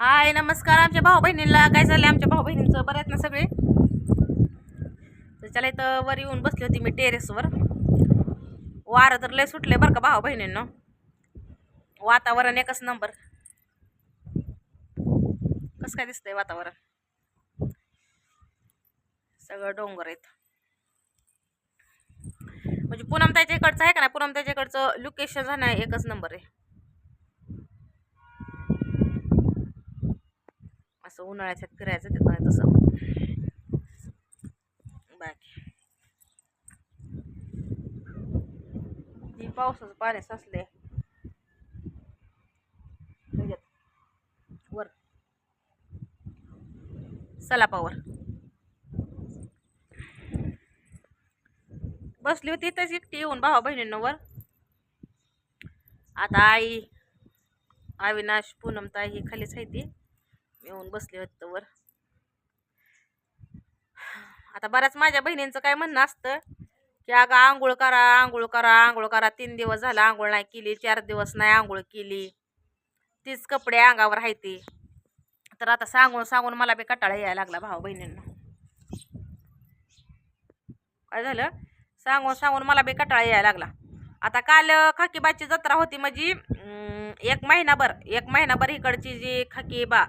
हाय नमस्कार आमच्या भाऊ बहिणीला काय झालं आमच्या भाऊ बहिणींचं बरं आहेत ना सगळे? तर चला इथं वर येऊन बसली होती मी टेरेसवर. वारं तर लय सुटले बरं का भाऊ बहिणींना वातावरण एकच नंबर. कसं काय दिसतंय वातावरण? सगळं डोंगर आहेत. म्हणजे पूनम त्याच्या इकडचं आहे का नाही? पूनम त्याच्याकडचं लोकेशन झालं एकच नंबर आहे. असं उन्हाळ्याच्यात फिरायचं ते नाही तसं. बाकी. ती पावसाचं पाणी साचले वर. सलापावर बसली होती तशी एकटी येऊन भावा बहिणींवर आता आई अविनाश पूनमताई ही खालीच आहे ती. येऊन बसले होते वर. आता बऱ्याच माझ्या बहिणींचं काय म्हणणं असतं की अगं आंघोळ करा आंघोळ करा आंघोळ करा. तीन दिवस झाला आंघोळ नाही केली चार दिवस नाही आंघोळ केली. तीच कपडे अंगावर आहे ती. तर आता सांगून सांगून मला बी कटाळा यायला लागला भाऊ बहिणींना. काय झालं? सांगून सांगून मला बी कटाळा यायला लागला. आता काल खाकीबाची जत्रा होती म्हणजे एक महिनाभर एक महिनाभर इकडची जी खाकीबा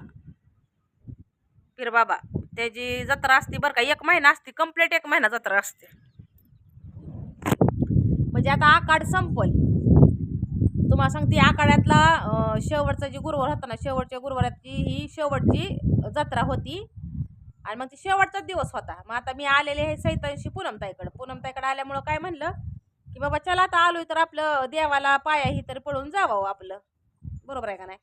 बाबा त्याची जत्रा असते बरं का एक महिना असते कंप्लीट एक महिना जत्रा असते. म्हणजे आता आकाड संपल. तुम्हाला सांगते आकाड्यातला शेवटचा जी गुरुवार होता ना शेवटच्या गुरुवाराची ही शेवटची जत्रा होती. आणि मग ती शेवटचा दिवस होता. मग आता मी आलेले आहे सैतांशी पूनमताईकडं. पूनमताईकडे आल्यामुळं काय म्हणलं की बाबा चला आता आलोय तर आपलं देवाला पाया ही तर पळून जावं हो आपलं. बरोबर आहे का नाही?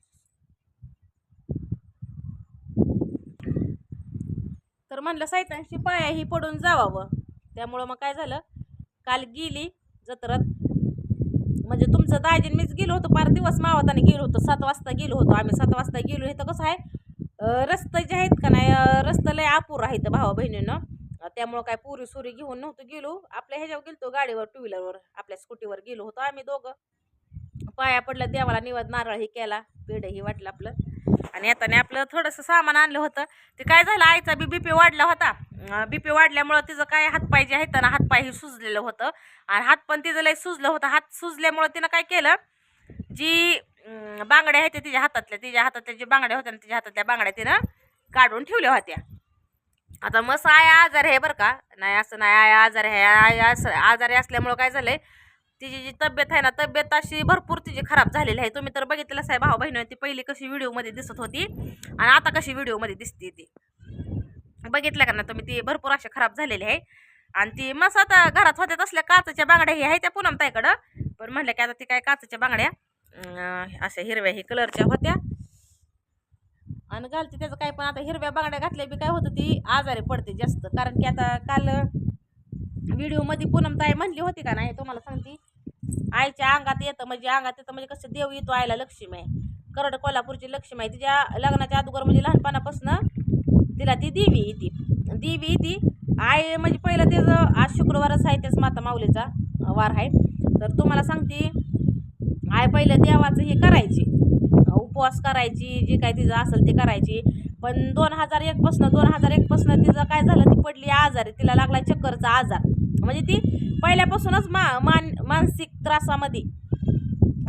तर म्हणलं सैतांशी पायाही पडून जावावं. त्यामुळं मग काय झालं? काल गेली जत्रात. म्हणजे तुमचं दाजीन मीच गेलो होतो पार दिवस मावताने गेलो होतो सात वाजता गेलो होतो आम्ही. सात वाजता गेलो हे तर कसं आहे रस्ते जे आहेत का नाही रस्ता लय अपूर आहेत भावा बहिणीनं. त्यामुळं काय पुरी सुरी घेऊन नव्हतं गेलो. आपल्या ह्याच्यावर गेलतो गाडीवर टू व्हीलरवर आपल्या स्कूटीवर गेलो होतो आम्ही दोघं. पाया पडलं देवाला निवद नारळ ही केला पेढही वाटलं आपलं. आणि येताना आपलं थोडंसं सामान आणलं होतं. ते काय झालं आईचा बी बीपी वाढला होता. बीपी वाढल्यामुळं तिचं काय हातपाय जे आहेत ना हातपाय हे सुजलेलं होतं. आणि हात पण तिचं लय सुजलं होतं. हात सुजल्यामुळं तिनं काय केलं जी बांगड्या आहेत तिच्या हातातल्या तिच्या हातातल्या जी बांगड्या होत्या ना तिच्या हातातल्या बांगड्या तिनं काढून ठेवल्या होत्या. आता मस्त आया आजार आहे बरं का. नाही असं नाही आया आजार आहे. आया असं आजारी असल्यामुळं काय झालंय तिची जी तब्येत आहे ना तब्येत अशी भरपूर तिची खराब झालेली आहे. तुम्ही तर बघितलंच आहे भाऊ बहिणी ती पहिली कशी व्हिडिओमध्ये दिसत होती आणि आता कशी व्हिडिओमध्ये दिसते ती. बघितलं का ना तुम्ही ती भरपूर अशी खराब झालेली आहे. आणि ती मस्त आता घरात होत्या तसल्या काचच्या बांगड्या ही आहे त्या पुनम ताईकडं. पण म्हणलं की आता ती काय काचच्या बांगड्या अशा हिरव्या ही कलरच्या होत्या. आणि घालते त्याचं काय पण आता हिरव्या बांगड्या घातल्या बी काय होतं ती आजारी पडते जास्त. कारण की आता काल व्हिडिओमध्ये पूनम ताई म्हणली होती का नाही तुम्हाला सांगते. आईच्या अंगात येतं म्हणजे अंगात येतं म्हणजे कसं देव येतो आईला लक्ष्मी. आहे करड कोल्हापूरची लक्ष्मी आहे. तिच्या लग्नाच्या अगोदर म्हणजे लहानपणापासून तिला ती देवी येते. देवी येते. आई म्हणजे पहिलं त्याचं आज शुक्रवारच आहे त्याच माता माऊलीचा वार आहे. तर तुम्हाला सांगते आई पहिलं देवाचं हे करायची. उपवास करायची जे काय तिचं असेल ते करायची. पण दोन हजार एकपासनं दोन हजार एकपासनं तिचं काय झालं ती पडली आजारी. तिला लागला चक्करचा आजार. म्हणजे ती पहिल्यापासूनच मा मान मानसिक त्रासामध्ये.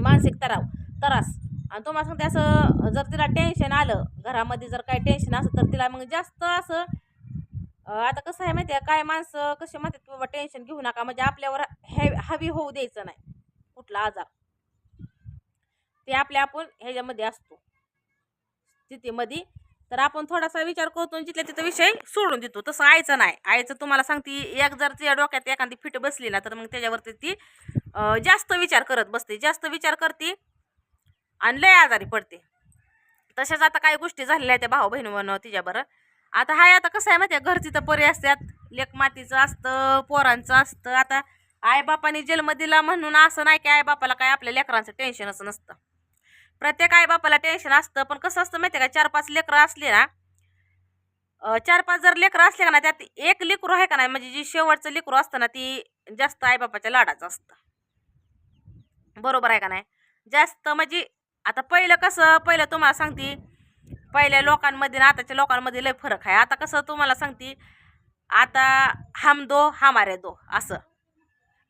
मानसिक तराव त्रास. आणि तुम्हाला सांगते असं जर तिला टेन्शन आलं घरामध्ये जर काही टेन्शन असं तर तिला मग जास्त असं आता कसं आहे माहिती आहे काय माणसं कसे म्हणतात की बाबा टेन्शन घेऊ नका. म्हणजे आपल्यावर हे हवी होऊ द्यायचं नाही. कुठला आजार. ते आपल्या आपण ह्याच्यामध्ये असतो. स्थितीमध्ये तर आपण थोडासा विचार करतो जिथल्या तिथं विषय सोडून देतो. तसं आईचं नाही. आईचं तुम्हाला सांगते एक जर तिच्या डोक्यात एखादी फिट बसली ना तर मग त्याच्यावरती ती जास्त विचार करत बसते. जास्त विचार करते आणि लय आजारी पडते. तशाच आता काही गोष्टी झालेल्या आहेत त्या भाऊ बहिणी तिच्या बरं. आता हाय आता कसं आहे माहिती आहे घरची तर परी असतात. लेक मातीचं असतं पोरांचं असतं. आता आईबापाने जन्म दिला म्हणून असं नाही की आईबापाला काय आपल्या लेकरांचं टेन्शन असं नसतं. प्रत्येक आईबापाला टेन्शन असतं पण कसं असतं माहिती आहे का? चार पाच लेकरं असली ना चार पाच जर लेकरं असले का ना त्यात एक लेकरू आहे का नाही म्हणजे जी शेवटचं लेकरू असतं ना ती जास्त आईबापाच्या लाडाचं असतं. बरोबर आहे का नाही? जास्त म्हणजे आता पहिलं कसं पहिलं तुम्हाला सांगते पहिल्या लोकांमध्ये ना आताच्या लोकांमध्ये लय फरक आहे. आता कसं तुम्हाला सांगते आता हम दो हमारे दो असं.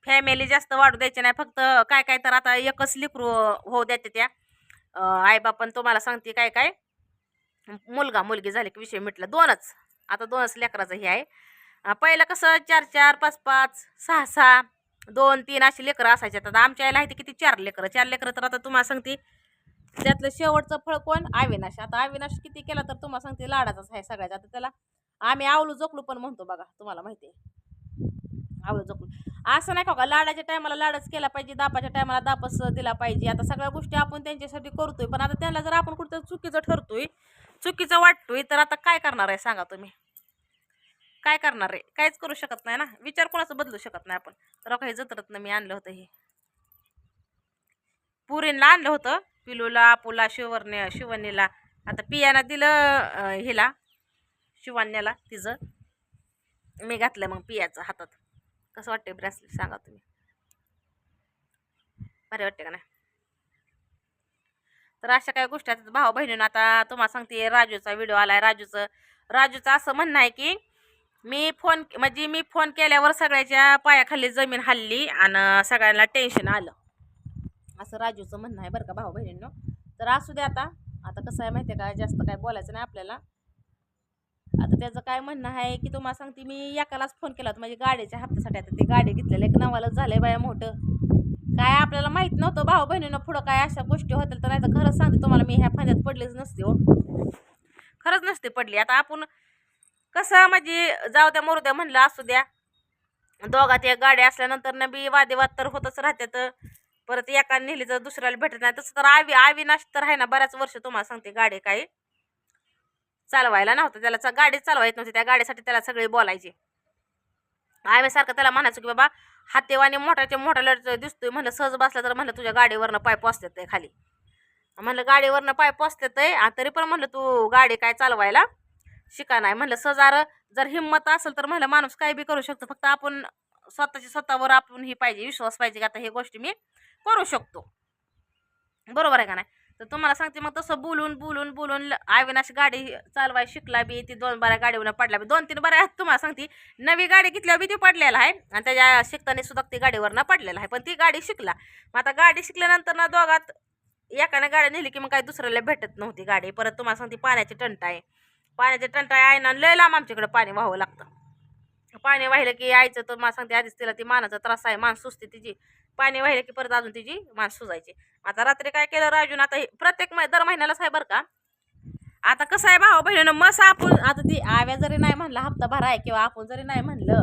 फॅमिली जास्त वाढू द्यायची नाही फक्त काय काय तर आता एकच लेकरू होऊ द्यायचे त्या. आईबापन तुम्हाला सांगते काय काय? मुलगा मुलगी झाली की विषय मिटला. दोनच. आता दोनच लेकराचं हे आहे. पहिलं कसं चार चार पाच पाच सहा सहा दोन तीन अशी लेकरं असायचे. आता आमच्या आईला आहे ते किती चार लेकरं. चार लेकरं तर आता तुम्हाला सांगते त्यातलं शेवटचं फळ कोण? अविनाश. आता अविनाश किती केला तर तुम्हाला सांगते लाडाचाच आहे सगळ्याचा. आता त्याला आम्ही आवलू जोखलू पण म्हणतो बघा तुम्हाला माहिती आहे. आवळू जपून. असं नाही हो का लाडाच्या टायमाला लाडच केला पाहिजे दापाच्या टायमाला दापच दिला पाहिजे. आता सगळ्या गोष्टी आपण त्यांच्यासाठी करतोय पण आता त्यांना जर आपण कुठं चुकीचं ठरतोय चुकीचं वाटतोय तर आता काय करणार आहे सांगा तुम्ही? काय करणार आहे? काहीच करू शकत नाही ना? विचार कोणाचं बदलू शकत नाही आपण. तर काही जत्रतनं मी आणलं होतं हे. पुरींना आणलं होतं पिलूला आपूला शिवरने शिवणीला. आता पियानं दिलं हिला शिवान्याला तिचं. मी घातलं मग पियाचं हातात. कसं वाटतंय ब्रेसलेट सांगा तुम्ही? बरे वाटते का नाही? तर अशा काही गोष्टी आहेत. भाऊ बहिणीनं आता तुम्हाला सांगते राजूचा व्हिडिओ आलाय. राजूचं राजूचं असं म्हणणं आहे की मी फोन म्हणजे मी फोन केल्यावर सगळ्याच्या पायाखाली जमीन हल्ली आणि सगळ्यांना टेन्शन आलं. असं राजूचं म्हणणं आहे बरं का भाऊ बहिणींनो तर असू दे आता. आता कसं आहे माहिती आहे का जास्त काय बोलायचं नाही आपल्याला. आता त्याचं काय म्हणणं आहे की तुम्हाला सांगते मी एकालाच फोन केला होता म्हणजे गाडीच्या हप्त्यासाठी आता ते गाडी घेतलेलं एक नवालाच आहे बाया मोठं. काय आपल्याला माहीत नव्हतं भाऊ बहिणीनं पुढं काय अशा गोष्टी होतील तर नाही तर खरंच सांगते तुम्हाला मी ह्या फांद्यात पडलीच नसते हो. खरंच नसते पडली. आता आपण कसं म्हणजे जाऊ द्या मरू द्या म्हणलं असू द्या. दोघात एक गाड्या असल्यानंतर ना बी वादेवाद तर होतच राहत्यात. परत एका नेली तर दुसऱ्याला भेटत नाही. तसं तर आवी अविनाश तर आहे ना बऱ्याच वर्ष तुम्हाला सांगते गाडी काही. चालवायला नव्हतं. त्याला गाडी चालवायच नव्हती. त्या गाडीसाठी त्याला सगळे बोलायचे. आम्हीसारखं त्याला म्हणायचो की बाबा हातेवाने मोठ्याच्या मोठा लढ दिसतोय. म्हणलं सहज बसला तर म्हणलं तुझ्या गाडीवरनं पाय पोचतात ते खाली. म्हणलं गाडीवरनं पाय पोचतात आहे तरी पण म्हणलं तू गाडी काय चालवायला शिका नाही. म्हणलं सजार जर हिंमत असेल तर म्हणलं माणूस काय बी करू शकतो. फक्त आपण स्वतःच्या स्वतःवर आपण ही पाहिजे विश्वास पाहिजे की आता हे गोष्टी मी करू शकतो. बरोबर आहे का नाही? तर तुम्हाला सांगते मग तसं बोलून बोलून बोलून अविनाश गाडी चालवाय शिकला बी ती दोन बारा गाडीवर पडला बी. दोन तीन बऱ्या आहेत तुम्हाला सांगते. नवी गाडी घेतल्यावर बी ती पडलेला आहे आणि त्याच्या शिकताना सुद्धा ती गाडीवरनं पडलेला आहे. पण ती गाडी शिकला. मग आता गाडी शिकल्यानंतर ना दोघात एकाने गाडी नेली की मग काही दुसऱ्याला भेटत नव्हती गाडी. परत तुम्हाला सांगते पाण्याची टंटा आहे पाण्याची टंटा आहे ना लय लांब आमच्याकडे पाणी व्हावं लागतं. पाणी वाहिलं की यायचं तर मला सांगते आधीच तिला ती मानाचा त्रास आहे मान सुचते तिची. पाणी वाहिलं की परत अजून तिची मान सुजायची. आता रात्री काय केलं राजून आता हे प्रत्येक दर महिन्यालाच आहे बरं का? आता कसं आहे भाऊ बहिणीनं मस आपण आता ती आव्या जरी नाही म्हणलं हप्ता भराय आहे किंवा आपण जरी नाही म्हणलं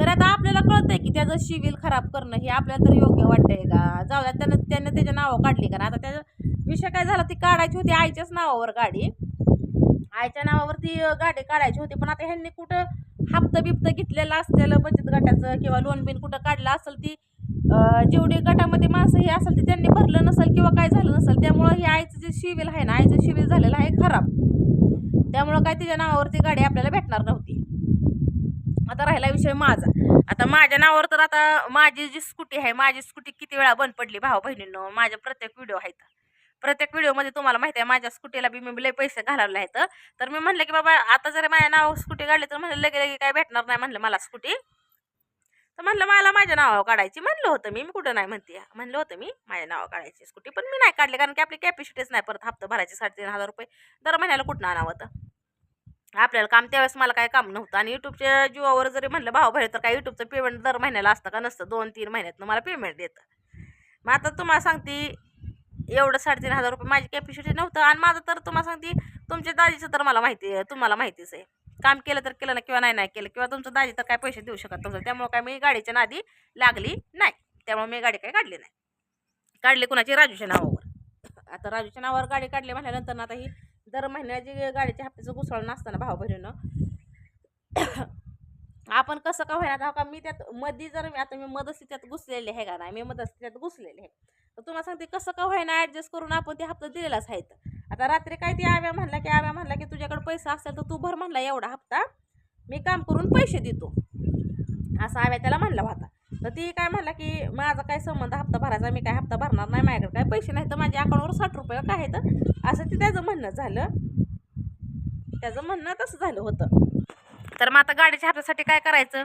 तर आता आपल्याला कळतंय की त्याचं शिविल खराब करणं हे आपल्याला तर योग्य वाटतंय का? जाऊ द्या त्यानं त्यानं त्याच्या नावं काढली का? आता त्याचा विषय काय झाला ती काढायची होती आईच्याच नावावर गाडी. आईच्या नावावर ती गाडी काढायची होती पण आता ह्यांनी कुठं हप्ता बिप्त घेतलेलं असलेलं बचत गटाचं किंवा लोन बिन कुठं काढलं असेल ती जेवढी गटामध्ये माणसं हे असेल ते त्यांनी भरलं नसेल किंवा काय झालं नसेल त्यामुळं हे आईचं जे शिविल आहे ना आईचं शिविल झालेलं आहे खराब. त्यामुळं काय तिच्या नावावरती गाडी आपल्याला भेटणार नव्हती. आता राहिला विषय माझा. आता माझ्या नावावर तर आता माझी जी स्कूटी आहे माझी स्कूटी किती वेळा बंद पडली भाऊ बहिणींनो माझ्या प्रत्येक व्हिडिओ आहेत. प्रत्येक व्हिडिओमध्ये तुम्हाला माहिती आहे माझ्या स्कूटीला बी मी लय पैसे घालवले आहेत. तर मी म्हणलं की बाबा आता जर माझ्या नाव स्कूटी काढली तर म्हणलं लगे लगे काय भेटणार नाही म्हणलं मला स्कूटी. तर म्हणलं मला माझ्या नावावर काढायची म्हणलं होतं मी. मी कुठं नाही म्हणते. म्हणलं होतं मी माझ्या नावावर काढायची स्कूटी पण मी नाही काढली कारण की आपली कॅपॅसिटीच नाही परत हप्ता भरायची साडेतीन हजार रुपये दर महिन्याला कुठं आणावं होतं आपल्याला काम त्यावेळेस मला काय काम नव्हतं. आणि युट्यूबच्या जीवावर जरी म्हणलं भाऊ भाई तर काय युट्यूबचं पेमेंट दर महिन्याला असतं का नसतं? दोन तीन महिन्यातनं मला पेमेंट देतं. मग आता तुम्हाला सांगते एवढं साडेतीन हजार रुपये माझी कॅपॅसिटी नव्हतं. आणि माझं तर तुम्हाला सांगते तुमच्या दाजीचं तर मला माहिती आहे तुम्हाला माहितीच आहे. काम केलं तर केलं ना किंवा नाही नाही केलं किंवा तुमचं दाजी तर काय पैसे देऊ शकत नव्हतं. त्यामुळे काय मी गाडीच्या नादी लागली नाही. त्यामुळे मी गाडी काय काढली नाही. काढली कुणाची? राजूच्या नावावर. आता राजूच्या नावावर गाडी काढली म्हटल्यानंतर आता ही दर महिन्याची गाडीच्या हप्त्याचं घुसळणं असताना भाव बहिणीनं आपण कसं का होईना हो का मी त्यात मध्ये जर आता मी मदस्थित्यात घुसलेले आहे का नाही? मी मदस्थित्यात घुसलेले आहे. तर तुम्हाला सांगते कसं का होईना ॲडजस्ट करून आपण ते हप्ता दिलेलाच आहेत आता रात्री काय ते आव्या म्हणला की आव्या म्हणला की तुझ्याकडे पैसा असेल तर तू भर म्हणला एवढा हप्ता. मी काम करून पैसे देतो. असं आव्या त्याला म्हणला होता. तर ती काय म्हणला की माझा काय संबंध हप्ता भरायचा? मी काय हप्ता भरणार नाही? माझ्याकडे काय पैसे नाही तर माझ्या अकाउंटवर साठ रुपये काय आहेत? असं ते त्याचं म्हणणं झालं. त्याचं म्हणणं तसं झालं होतं. तर मग आता गाडीच्या हप्त्यासाठी काय करायचं?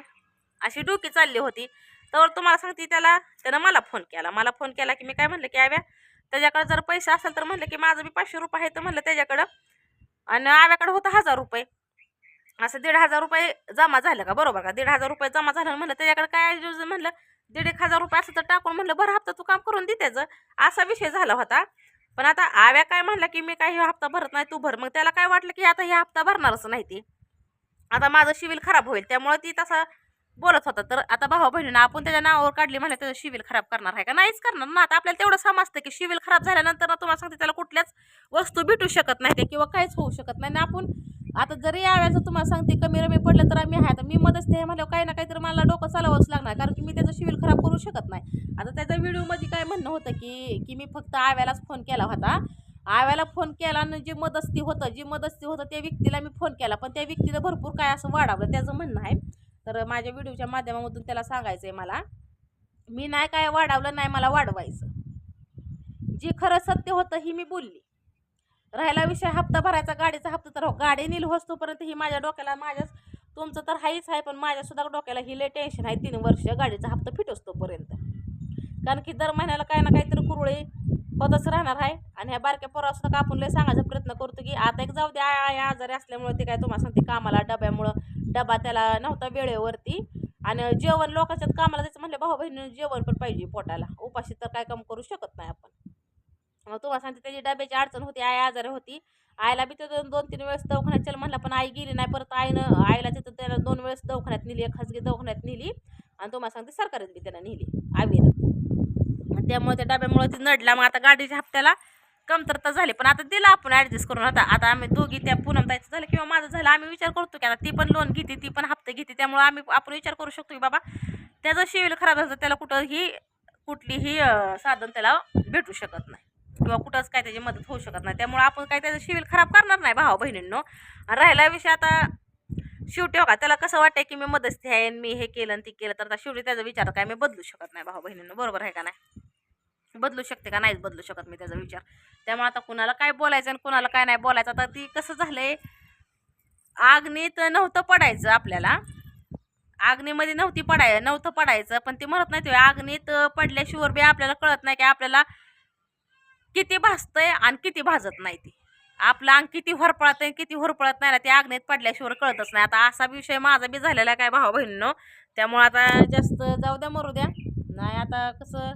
अशी डोकी चालली होती. तर तुम्हाला सांगते त्याला त्यानं मला फोन केला. मला फोन केला की मी काय म्हणलं की आव्या त्याच्याकडं जर पैसे असेल तर म्हणलं की माझं बी पाचशे रुपये आहे तर म्हणलं त्याच्याकडं. आणि आव्याकडं होतं हजार रुपये. असं दीड हजार रुपये जमा झालं का? बरोबर का? दीड हजार रुपये जमा झालं म्हणलं त्याच्याकडे काय म्हणलं दीड एक हजार रुपये असं तर टाकून म्हणलं बरं हप्ता तू काम करून दे त्याचं. असा विषय झाला होता. पण आता आव्या काय म्हणला की मी काही हप्ता भरत नाही तू भर. मग त्याला काय वाटलं की आता हे हप्ता भरणारच नाही ती. आता माझं शिविल खराब होईल. त्यामुळे ती तसा बोलत होता. तर आता भावा बहिणीनं आपण त्याच्या नावावर काढली म्हणजे त्याचं शिविल खराब करणार आहे का? नाहीच करणार ना. आता आपल्याला तेवढं समजतं की शिविल खराब झाल्यानंतर ना तुम्हाला सांगते त्याला कुठल्याच वस्तू भेटू शकत नाही ते किंवा काहीच होऊ शकत नाही. ना आपण आता जरी याव्याचं तुम्हाला सांगते कमी रमी पडलं तर आम्ही आहे. तर मी मदत ते म्हणल्यावर काही ना काहीतरी मला डोकं चालवंच लागणार कारण की मी त्याचं शिविल खराब करू शकत नाही. आता त्याच्या व्हिडिओमध्ये काय म्हणणं होतं की की मी फक्त आव्यालाच फोन केला होता. आव्याला फोन केला आणि जे मदस्ती होतं जे मदस्ती होतं त्या व्यक्तीला मी फोन केला. पण त्या व्यक्तीला भरपूर काय असं वाढावलं त्याचं म्हणणं आहे. तर माझ्या व्हिडिओच्या माध्यमामधून त्याला सांगायचं आहे मला मी नाही काय वाढवलं नाही मला वाढवायचं. जे खरं सत्य होतं ही मी बोलली. राहिला विषय हप्ता भरायचा गाडीचा हप्ता तर हो, गाडी नेली होस्तोपर्यंत ही माझ्या डोक्याला माझ्याच तुमचं तर हाईच आहे पण माझ्यासुद्धा डोक्याला ही लय टेन्शन आहे तीन वर्ष गाडीचा हप्ता फिटोस्तोपर्यंत कारण की दर महिन्याला काही ना काहीतरी कुरळे होतच राहणार आहे आणि ह्या बारक्या पोरासुद्धा आपण लय सांगायचा प्रयत्न करतो की आता एक जाऊ द्या आय आजारी असल्यामुळे ते काय तुम्हाला सांगते कामाला डब्यामुळं डबा त्याला नव्हता वेळेवरती. आणि जेवण लोकांच्यात कामाला जायचं म्हणलं भाऊ बहिणी जेवण पण पाहिजे पोटाला. उपाशी तर काय काम करू शकत नाही आपण. तुम्हाला सांगते त्याची डब्याची अडचण होती आई आजारी होती. आईला बी तिथं दोन तीन वेळेस दवाखान्यात चल म्हणलं पण आई गेली नाही. परत आईनं आईला तिथं त्याला दोन वेळेस दवाखान्यात नेली एक खाजगी दवाखान्यात नेली. आणि तुम्हाला सांगते सरकारीत बी त्याला नेली आवीनं त्यामुळे त्या डब्यामुळे ती नडला. मग आता गाडीच्या हप्त्याला कमतरता झाली. पण आता दिला आपण ॲडजस्ट करून आता आता आम्ही दोघी त्या पुनम जायचं झालं किंवा माझं झालं आम्ही विचार करतो की आता ती पण लोन घेते ती पण हप्ते घेते त्यामुळे आम्ही आपण विचार करू शकतो की बाबा त्याचं शिविल खराब झालं तर त्याला कुठंही कुठलीही साधन त्याला भेटू शकत नाही. किंवा कुठंच काय त्याची मदत होऊ शकत नाही. त्यामुळे आपण काय त्याचं शिविल खराब करणार नाही भावा बहिणींनो. राहिला विषय आता शेवटी हो का त्याला कसं वाटतंय की मी मदतस्थी आहे आणि मी हे केलं आणि ते केलं तर आता शेवटी त्याचा विचार काय मी बदलू शकत नाही भाऊ बहिणींनो. बरोबर आहे का नाही? बदलू शकते का? नाहीच बदलू शकत मी त्याचा विचार. त्यामुळे आता कुणाला काय बोलायचं आणि कुणाला काय नाही बोलायचं आता ती कसं झालंय? आग्नीत नव्हतं पडायचं आपल्याला. आग्नीमध्ये नव्हती पडाय नव्हतं पडायचं पण ती म्हणत नाही ते आग्नीत पडल्याशिवाय बी आपल्याला कळत नाही की आपल्याला किती भासतंय आणि किती भाजत नाही ती. आपलं अंग किती होरपळत आहे किती होरपळत नाही ना ते आग्नेत पडल्याशिवाय कळतच नाही. आता असा विषय माझा बी झालेला आहे काय भाऊ बहिणीनं त्यामुळे आता जास्त जाऊ द्या मरू द्या. नाही आता कसं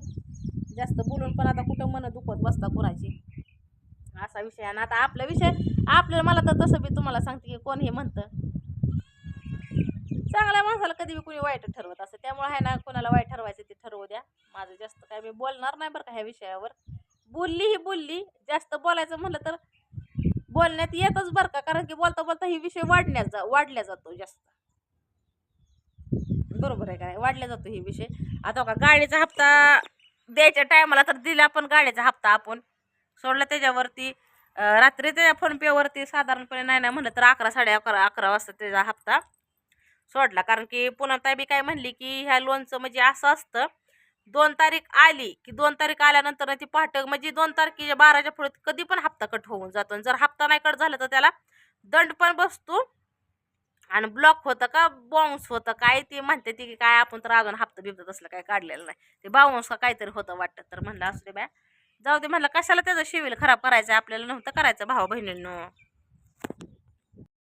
जास्त बोलून पण आता कुठं मन दुखत बसता कुणाची? असा विषय. आणि आता आपला विषय आपल्याला मला तर तसं बी तुम्हाला सांगते की कोण हे म्हणतं. चांगल्या माणसाला कधी बी कोणी वाईट ठरवत असं. त्यामुळे आहे ना कोणाला वाईट ठरवायचं ते ठरवू द्या. माझं जास्त काय मी बोलणार नाही बरं का ह्या विषयावर. बोलली ही बोलली. जास्त बोलायचं म्हणलं तर बोलण्यात येतच बरं का. कारण की बोलता बोलता ही विषय वाढण्यात जा वाढल्या जातो जास्त. बरोबर आहे काय वाढल्या जातो ही विषय. आता का गाडीचा हप्ता द्यायच्या टायमाला तर दिला पण गाड्याचा हप्ता आपण. सोडला त्याच्यावरती रात्री त्याच्या फोनपेवरती साधारणपणे नाही नाही म्हणलं तर अकरा साडे अकरा अकरा वाजता त्याचा हप्ता सोडला. कारण की पुन्हा ताई बी काय म्हणली की ह्या लोनचं म्हणजे असं असतं दोन तारीख आली की दोन तारीख आल्यानंतर ती पहाट म्हणजे दोन तारखेच्या बाराच्या पुढे कधी पण हप्ता कट होऊन जातो. आणि जर हप्ता नाही कट झाला तर त्याला दंड पण बसतो. आणि ब्लॉक होतं का बाउन्स होतं काय ते म्हणते ती की काय आपण तर अजून हप्ता बिप्ता तसलं काय काढलेलं नाही. ते बाउन्स का काहीतरी होतं वाटतं तर म्हणलं असू दे बाय. जाऊ दे म्हणलं कशाला त्याचं शिविल खराब करायचं आपल्याला नव्हतं करायचं भाऊ बहिणींनो